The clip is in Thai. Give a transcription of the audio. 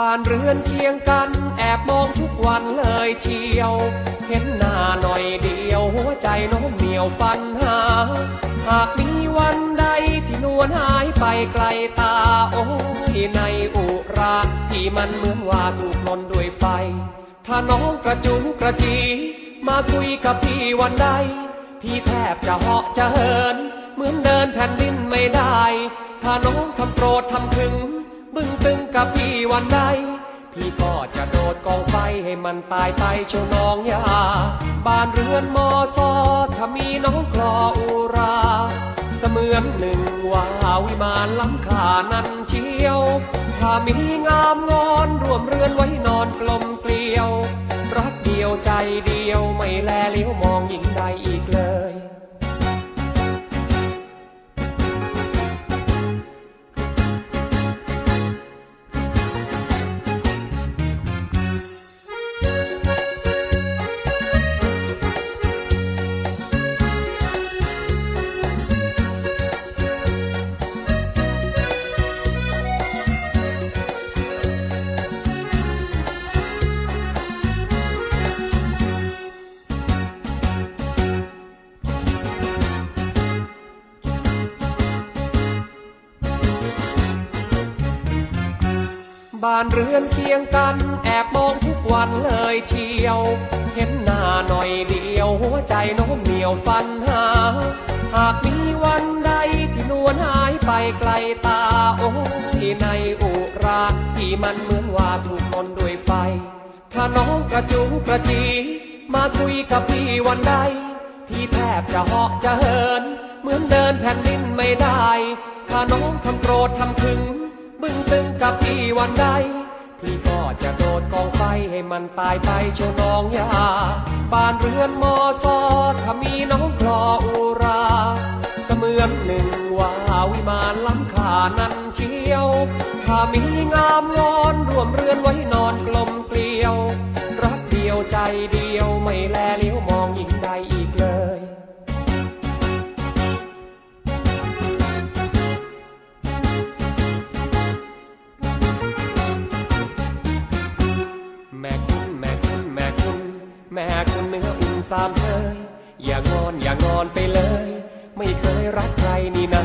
บ้านเรือนเคียงกัน แอบมองทุกวันเลยเชียว เห็นหน้าหน่อยเดียว หัวใจโน้มเหนียวปัญหา หากมีวันใดที่นวลหายไปไกลตา โอ้ยในอุราที่มันเหมือนว่าถูกลนด้วยไฟ ถ้าน้องกระจุงกระจี มาคุยกับพี่วันใด พี่แทบจะเหาะจะเหิน เหมือนเดินแผ่นดินไม่ได้ ถ้าน้องทำโปรดทำถึง บึ้งตึง กับพี่วันใด พี่ก็จะโดดกองไฟให้มันตายไปเชียวน้องยาบ้านเรือนมอซอถ้ามีน้องคลออุรา เสมือนหนึ่งว่าวิมานล้ำค่านั้นเชียว ถ้ามีงามงอนรวมเรือนไว้นอนกลมเกลียว รักเดียวใจเดียว บ้านเรือนเคียงกัน แอบมองทุกวันเลยเชียว เห็นหน้าหน่อยเดียว หัวใจโน้มเหนียวปัญหา หากมีวันใดที่นวลหายไปไกลตา โอ้ยในอุราที่มันเหมือนว่าถูกคนด้วยไฟ ถ้าน้องกระจุงกระจี มาคุยกับพี่วันใด พี่แทบจะเหาะจะเหิน เหมือนเดินแผ่นดินไม่ได้ ถ้าน้องทำโปรดทำถึง บึ้งตึงกับพี่วันใด พี่ก็จะโดดกองไฟให้มันตายไปเชียวน้องยาบ้านเรือนมอซอถ้ามีน้องคลออุรา เสมือนหนึ่งว่าวิมานล้ำค่านั้นเชียว ถ้ามีงามงอ แม่คุณเนื้ออุ่นสามเชยอย่างอนอย่างอนไปเลย ไม่เคยรักใครนี่นา